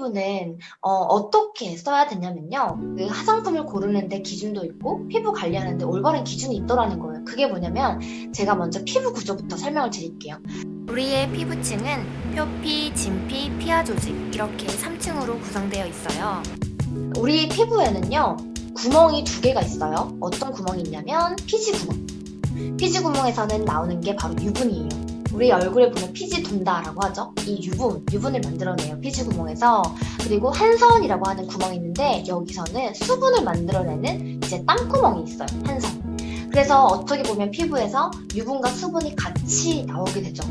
피부는 어, 떻게 써야 되냐면요. 그 화장품을 고르는데 기준도 있고 피부 관리하는데 올바른 기준이 있더라는 거예요. 그게 뭐냐면 제가 먼저 피부 구조부터 설명을 드릴게요. 우리의 피부층은 표피, 진피, 피하 조직 이렇게 3층으로 구성되어 있어요. 우리 피부에는요 구멍이 두 개가 있어요. 어떤 구멍이 있냐면 피지 구멍. 피지 구멍에서는 나오는 게 바로 유분이에요. 우리 얼굴에 보면 피지 돈다라고 하죠. 이 유분, 유분을 만들어내요. 피지 구멍에서. 그리고 한선이라고 하는 구멍이 있는데 여기서는 수분을 만들어내는 이제 땀구멍이 있어요. 한선. 그래서 어떻게 보면 피부에서 유분과 수분이 같이 나오게 되죠.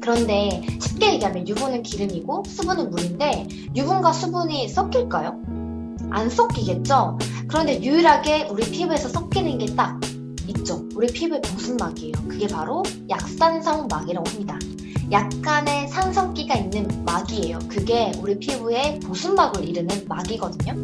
그런데 쉽게 얘기하면 유분은 기름이고 수분은 물인데 유분과 수분이 섞일까요? 안 섞이겠죠? 그런데 유일하게 우리 피부에서 섞이는 게 딱 있죠. 우리 피부의 보습막이에요. 그게 바로 약산성 막이라고 합니다. 약간의 산성기가 있는 막이에요. 그게 우리 피부의 보습막을 이루는 막이거든요.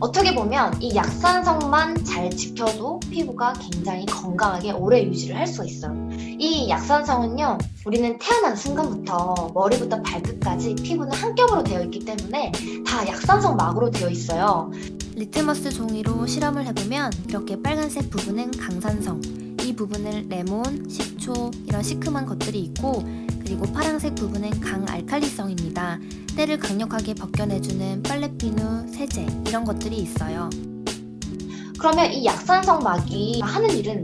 어떻게 보면 이 약산성만 잘 지켜도 피부가 굉장히 건강하게 오래 유지를 할 수가 있어요. 이 약산성은요, 우리는 태어난 순간부터 머리부터 발끝까지 피부는 한 겹으로 되어 있기 때문에 다 약산성 막으로 되어 있어요. 리트머스 종이로 실험을 해보면 이렇게 빨간색 부분은 강산성, 이 부분은 레몬, 식초 이런 시큼한 것들이 있고 그리고 파란색 부분은 강알칼리성입니다. 때를 강력하게 벗겨내주는 빨래비누, 세제 이런 것들이 있어요. 그러면 이 약산성 막이 하는 일은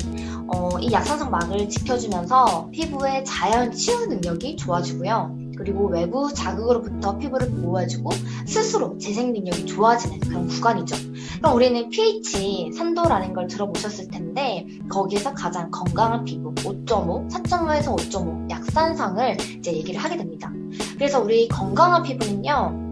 어, 이 약산성 막을 지켜주면서 피부의 자연 치유 능력이 좋아지고요. 그리고 외부 자극으로부터 피부를 보호해주고 스스로 재생 능력이 좋아지는 그런 구간이죠. 그럼 우리는 pH 산도라는 걸 들어보셨을 텐데 거기에서 가장 건강한 피부 5.5, 4.5에서 5.5 약산성을 이제 얘기를 하게 됩니다. 그래서 우리 건강한 피부는요.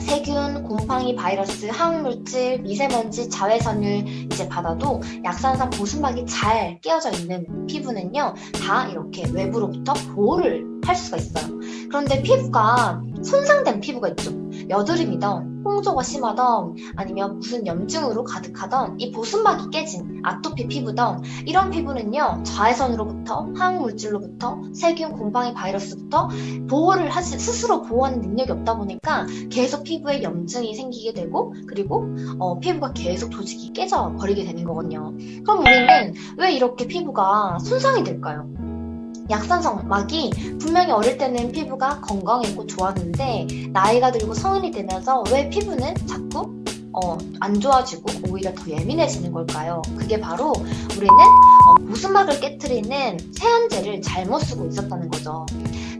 세균, 곰팡이, 바이러스, 화학물질, 미세먼지, 자외선을 이제 받아도 약산성 보습막이 잘 끼어져 있는 피부는요, 다 이렇게 외부로부터 보호를 할 수가 있어요. 그런데 피부가 손상된 피부가 있죠. 여드름이던, 홍조가 심하던, 아니면 무슨 염증으로 가득하던 이 보습막이 깨진 아토피 피부던 이런 피부는요, 자외선으로부터, 화학물질로부터, 세균, 곰팡이, 바이러스부터 보호를 하지, 스스로 보호하는 능력이 없다 보니까 계속 피부에 염증이 생기게 되고 그리고 어, 피부가 계속 조직이 깨져 버리게 되는 거거든요. 그럼 우리는 왜 이렇게 피부가 손상이 될까요? 약산성 막이 분명히 어릴 때는 피부가 건강했고 좋았는데 나이가 들고 성인이 되면서 왜 피부는 자꾸 어, 안 좋아지고 오히려 더 예민해지는 걸까요? 그게 바로 우리는 어, 보습막을 깨뜨리는 세안제를 잘못 쓰고 있었다는 거죠.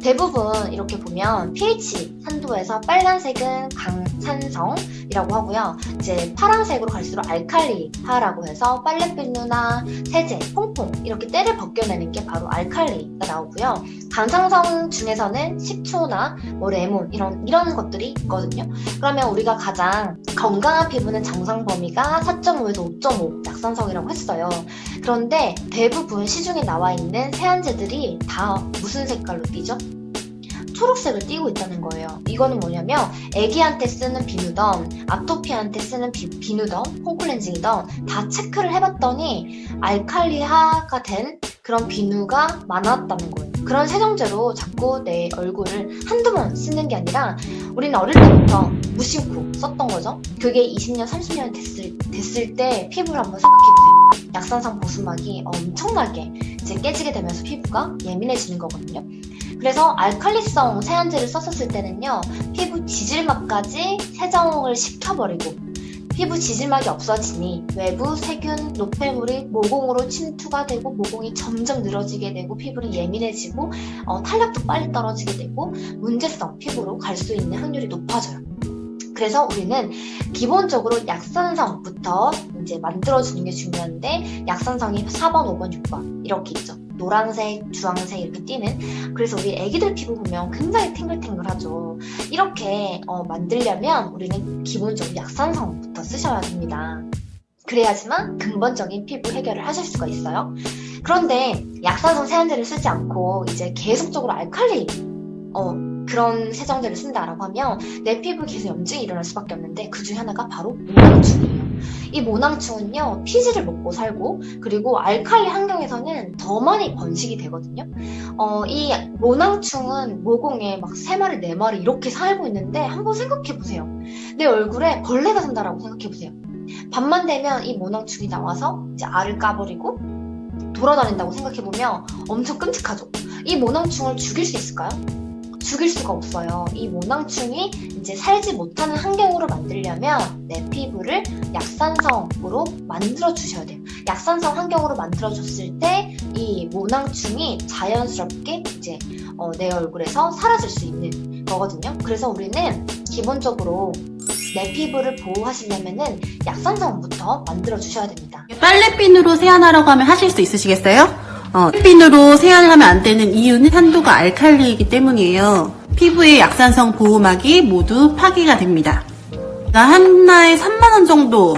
대부분 이렇게 보면 pH 산도에서 빨간색은 강산성이라고 하고요. 이제 파란색으로 갈수록 알칼리하라고 해서 빨래비누나 세제, 퐁퐁 이렇게 때를 벗겨내는 게 바로 알칼리가 나오고요. 강산성 중에서는 식초나 뭐 레몬 이런 이런 것들이 있거든요. 그러면 우리가 가장 건강한 피부는 정상 범위가 4.5에서 5.5 약산성이라고 했어요. 그런데 대부분 시중에 나와 있는 세안제들이 다 무슨 색깔로 띄죠? 초록색을 띄고 있다는 거예요. 이거는 뭐냐면 애기한테 쓰는 비누던 아토피한테 쓰는 비, 비누던 홈클렌징이던 다 체크를 해봤더니 알칼리화가 된 그런 비누가 많았다는 거예요. 그런 세정제로 자꾸 내 얼굴을 한두 번 쓰는 게 아니라 우리는 어릴 때부터 무심코 썼던 거죠. 그게 20년, 30년 됐을, 됐을 때 피부를 한번 생각해보세요. 약산성 보습막이 엄청나게 이제 깨지게 되면서 피부가 예민해지는 거거든요. 그래서 알칼리성 세안제를 썼었을 때는요, 피부 지질막까지 세정을 시켜버리고, 피부 지질막이 없어지니 외부 세균, 노폐물이 모공으로 침투가 되고 모공이 점점 늘어지게 되고 피부는 예민해지고 어, 탄력도 빨리 떨어지게 되고 문제성 피부로 갈 수 있는 확률이 높아져요. 그래서 우리는 기본적으로 약산성부터 이제 만들어주는 게 중요한데 약산성이 4번, 5번, 6번 이렇게 있죠. 노란색, 주황색 이렇게 띄는 그래서 우리 애기들 피부 보면 굉장히 탱글탱글하죠. 이렇게 어, 만들려면 우리는 기본적으로 약산성부터 쓰셔야 됩니다. 그래야지만 근본적인 피부 해결을 하실 수가 있어요. 그런데 약산성 세안제를 쓰지 않고 이제 계속적으로 알칼리 어, 그런 세정제를 쓴다라고 하면 내 피부에 계속 염증이 일어날 수밖에 없는데 그 중에 하나가 바로 모낭충 이 모낭충은요 피지를 먹고 살고 그리고 알칼리 환경에서는 더 많이 번식이 되거든요. 어, 이 모낭충은 모공에 막 세 마리 네 마리 이렇게 살고 있는데 한번 생각해 보세요. 내 얼굴에 벌레가 산다라고 생각해 보세요. 밤만 되면 이 모낭충이 나와서 이제 알을 까버리고 돌아다닌다고 생각해 보면 엄청 끔찍하죠. 이 모낭충을 죽일 수 있을까요? 죽일 수가 없어요. 이 모낭충이 이제 살지 못하는 환경으로 만들려면 내 피부를 약산성으로 만들어 주셔야 돼요. 약산성 환경으로 만들어 줬을 때 이 모낭충이 자연스럽게 이제 어, 내 얼굴에서 사라질 수 있는 거거든요. 그래서 우리는 기본적으로 내 피부를 보호하시려면은 약산성부터 만들어 주셔야 됩니다. 빨래핀으로 세안하라고 하면 하실 수 있으시겠어요? 어, 빨래핀으로 세안을 하면 안 되는 이유는 산도가 알칼리이기 때문이에요. 피부의 약산성 보호막이 모두 파괴가 됩니다. 하나에 3만원 정도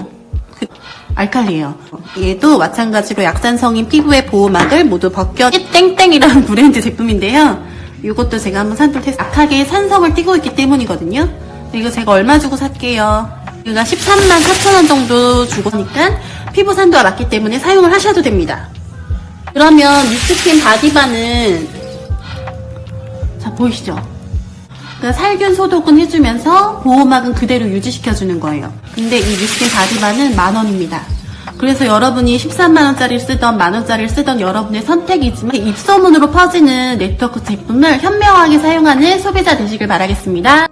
그 알칼리예요. 얘도 마찬가지로 약산성인 피부의 보호막을 모두 벗겨 땡땡이라는 브랜드 제품인데요. 이것도 제가 한번 산도 테스트 약하게 산성을 띠고 있기 때문이거든요. 이거 제가 얼마 주고 샀게요. 이거 13만 4천원 정도 주고 니까 피부 산도가 맞기 때문에 사용을 하셔도 됩니다. 그러면 미스킨 바디바는 자 보이시죠? 그러니까 살균 소독은 해주면서 보호막은 그대로 유지시켜주는 거예요. 근데 이 미스킨 바디바는 만 원입니다. 그래서 여러분이 13만 원짜리를 쓰던 만 원짜리를 쓰던 여러분의 선택이지만 입소문으로 퍼지는 네트워크 제품을 현명하게 사용하는 소비자 되시길 바라겠습니다.